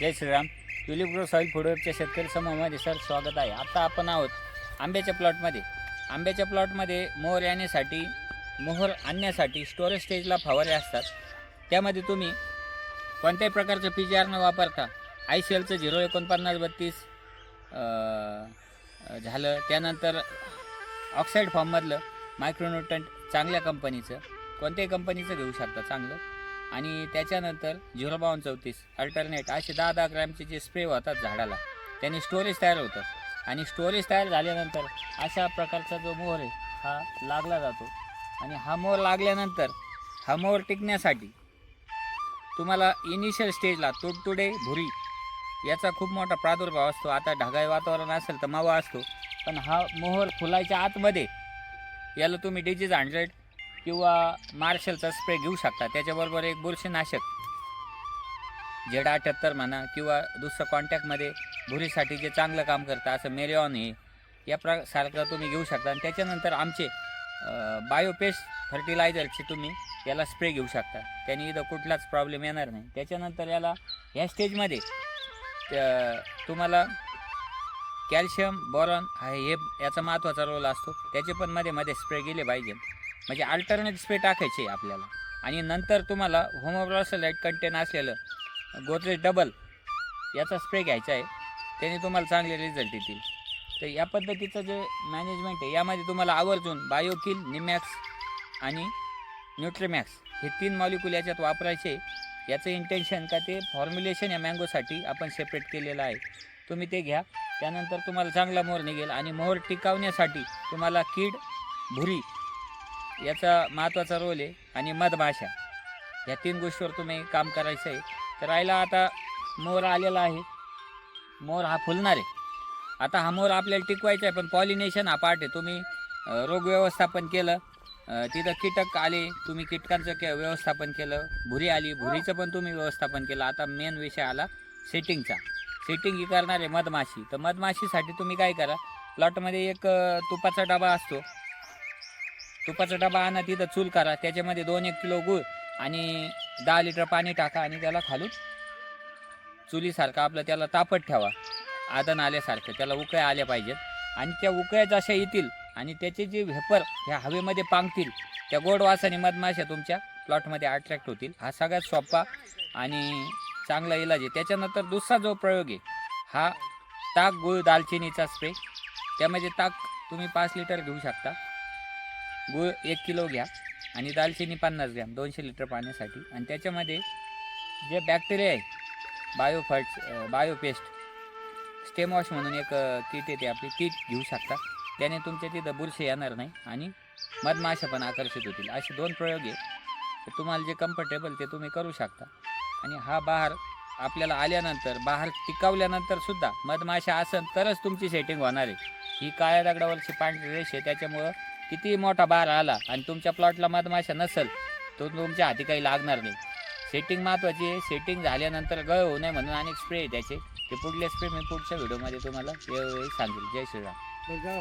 जय Shriram. Tulip grow soil फुडवेबच्या शेतकरी समूहामध्ये सर स्वागत आहे. आता आपण आहोत आंब्याच्या प्लॉटमध्ये. आंब्याच्या प्लॉटमध्ये मोहर येण्यासाठी मोहर आणण्यासाठी स्टोरेज स्टेजला फवारे असतात. त्यामध्ये तुम्ही कोणत्याही प्रकारचं पी जी आर न वापरता आय सी एलचं झिरो एकोणपन्नास बत्तीस झालं. त्यानंतर ऑक्साईड फॉर्ममधलं मायक्रोन्युट्रंट चांगल्या कंपनीचं कोणत्याही कंपनीचं घेऊ शकता चांगलं. आणि त्याच्यानंतर झिरो बावन्न चौतीस अल्टरनेट असे दहा दहा ग्रॅमचे जे स्प्रे होतात झाडाला त्याने स्टोरेज तयार होतं. आणि स्टोरेज तयार झाल्यानंतर अशा प्रकारचा जो मोहर आहे हा लागला जातो. आणि हा मोहर लागल्यानंतर हा मोहर टिकण्यासाठी तुम्हाला इनिशियल स्टेजला तुडतुडे भुरी याचा खूप मोठा प्रादुर्भाव असतो. आता ढगाळ वातावरण असेल तर मावा असतो. पण हा मोहर फुलाच्या आतमध्ये याला तुम्ही डिजीज हंड्रेड किंवा मार्शलचा स्प्रे घेऊ शकता. त्याच्याबरोबर एक बुरशीनाशक. जेड अठ्याहत्तर म्हणा किंवा दुसरं कॉन्टॅक्टमध्ये भुरीसाठी जे चांगलं काम करतं असं मेरिऑन हे या प्रसारखं तुम्ही घेऊ शकता. आणि त्याच्यानंतर आमचे बायोपेस्ट फर्टिलायझरचे तुम्ही याला स्प्रे घेऊ शकता. त्याने इथं कुठलाच प्रॉब्लेम येणार नाही. त्याच्यानंतर याला ह्या स्टेजमध्ये तुम्हाला कॅल्शियम बोरॉन आहे हे याचा महत्त्वाचा रोल असतो. त्याचे पण मध्ये मध्ये स्प्रे गेले पाहिजे. म्हणजे अल्टरनेट स्प्रे टाकायचे आपल्याला. आणि नंतर तुम्हाला होमोब्रॉसलाईट कंटेन असलेलं गोदरेज डबल याचा स्प्रे घ्यायचा आहे. त्याने तुम्हाला चांगले रिझल्ट येतील. तर या पद्धतीचं जे मॅनेजमेंट आहे यामध्ये तुम्हाला आवर्जून बायोकिल निमॅक्स आणि न्यूट्रीमॅक्स हे तीन मॉलिक्युल याच्यात वापरायचे. याचं इंटेन्शन का ते फॉर्म्युलेशन या मँगोसाठी आपण सेपरेट केलेलं आहे. तुम्ही ते घ्या. त्यानंतर तुम्हाला चांगला मोहर निघेल आणि मोहर टिकावण्यासाठी तुम्हाला कीड भुरी याचा महत्त्वाचा रोल आहे आणि मधमाशा. या तीन गोष्टीवर तुम्ही काम करायचं आहे तर राहिला आता मोर आलेला आहे. मोर हा फुलणार आहे. आता हा मोर आपल्याला टिकवायचा आहे पण पॉलिनेशन हा पार्ट आहे. तुम्ही रोग व्यवस्थापन केलं तिथं कीटक आले तुम्ही कीटकांचं के व्यवस्थापन केलं भुरी आली भुरीचं पण तुम्ही व्यवस्थापन केलं. आता मेन विषय आला सेटिंगचा सेटिंग ही करणार आहे मधमाशी. तर मधमाशीसाठी तुम्ही काय करा प्लॉटमध्ये एक तुपाचा डबा असतो. तुपाचा डबा आणा तिथं चूल करा. त्याच्यामध्ये दोन एक किलो गूळ आणि दहा लिटर पाणी टाका आणि त्याला खालून चुलीसारखं आपलं त्याला तापत ठेवा. आदन आल्यासारखं. त्याला उकळ्या आल्या पाहिजेत. आणि त्या उकळ्या जशा येतील आणि त्याचे जे व्हेपर ह्या हवेमध्ये पांगतील त्या गोड वासाने मधमाशा तुमच्या प्लॉटमध्ये अट्रॅक्ट होतील. हा सगळ्यात सोपा आणि चांगला इलाज आहे. त्याच्यानंतर दुसरा जो प्रयोग आहे हा ताक गुळ दालचिनीचा स्प्रे त्यामध्ये ताक तुम्ही पाच लिटर घेऊ शकता. गूळ एक किलो घ्या आणि दालचिनी पन्नास ग्रॅम दोनशे लिटर पाण्यासाठी. आणि त्याच्यामध्ये जे बॅक्टेरिया आहे बायोफर्ट्स बायोपेस्ट स्टेमवॉश म्हणून एक किट येते आपली. ती घेऊ शकता. त्याने तुमच्या तिथं बुरशी येणार नाही आणि मधमाशा पण आकर्षित होतील. असे दोन प्रयोग आहे. तर तुम्हाला जे कम्फर्टेबल ते तुम्ही करू शकता. आणि हा बहार आपल्याला आल्यानंतर बहार टिकवल्यानंतर सुद्धा मधमाशा असेल तरच तुमची सेटिंग होणार आहे. ही काळ्या दगडावरची पांढरी रेष आहे. त्याच्यामुळं किती मोठा बार आला आणि तुमच्या प्लॉटला मधमाशा नसेल तो तुमच्या हाती काही लागणार नाही. सेटिंग महत्त्वाची आहे. सेटिंग झाल्यानंतर गळ होऊ नये म्हणून अनेक स्प्रे आहे त्याचे. ते पुढले स्प्रे मी पुढच्या व्हिडिओमध्ये तुम्हाला वेळोवेळी सांगेल. जय श्रीराम.